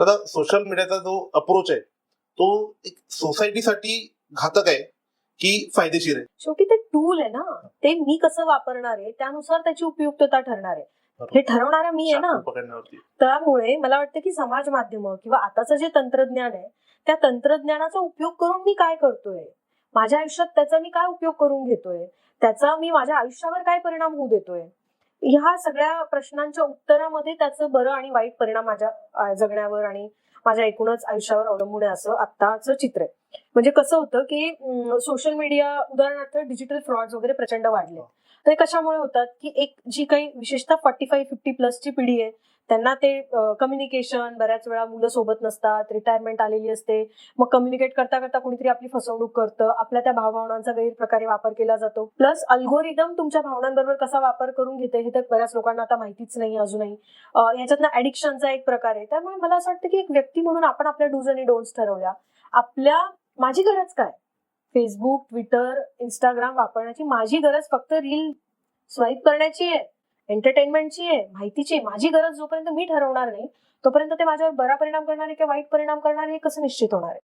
आता सोशल मीडियाचा जो अप्रोच आहे तो एक सोसायटीसाठी घातक आहे की फायदेशीर आहे? शेवटी ते टूल आहे ना. ते मी कसं वापरणार आहे त्यानुसार त्याची उपयुक्तता ठरणार आहे. हे ठरवणारा मी आहे ना. त्यामुळे मला वाटतं की समाज माध्यम किंवा आताचं जे तंत्रज्ञान आहे त्या तंत्रज्ञानाचा उपयोग करून मी काय करतोय? माझ्या आयुष्यात त्याचा मी काय उपयोग करून घेतोय? त्याचा मी माझ्या आयुष्यावर काय परिणाम होऊ देतोय? ह्या सगळ्या प्रश्नांच्या उत्तरामध्ये त्याचं बरं आणि वाईट परिणाम माझ्या जगण्यावर आणि माझ्या एकूणच आयुष्यावर अवलंबून आहे असं आत्ताचं चित्र आहे. म्हणजे कसं होतं की सोशल मीडिया उदाहरणार्थ डिजिटल फ्रॉड वगैरे प्रचंड वाढले तर कशामुळे होतात की एक जी काही विशेषतः फॉर्टी फाईव्ह फिफ्टी प्लसची पिढी आहे त्यांना ते कम्युनिकेशन बऱ्याच वेळा मुलं सोबत नसतात रिटायरमेंट आलेली असते. मग कम्युनिकेट करता करता कुणीतरी आपली फसवणूक करतं. आपल्या त्या भावभावनांचा गैरप्रकारे वापर केला जातो. प्लस अल्गोरिदम तुमच्या भावनांबरोबर कसा वापर करून घेते हे तर बऱ्याच लोकांना आता माहितीच नाही अजूनही. अं, याच्यातनं ऍडिक्शनचा एक प्रकार आहे. त्यामुळे मला असं वाटतं की एक व्यक्ती म्हणून आपण आपल्या डूज आणि डोन्ट्स ठरवल्या आपल्या माझी गरज काय? फेसबुक ट्विटर इंस्टाग्राम वापरण्याची माझी गरज फक्त रील स्वाईप करण्याची आहे. एंटरटेनमेंटची आहे माहितीची माझी गरज जोपर्यंत मी ठरवणार नाही तोपर्यंत ते माझ्यावर बरा परिणाम करणार आहे किंवा वाईट परिणाम करणार आहे हे कसं निश्चित होणार आहे?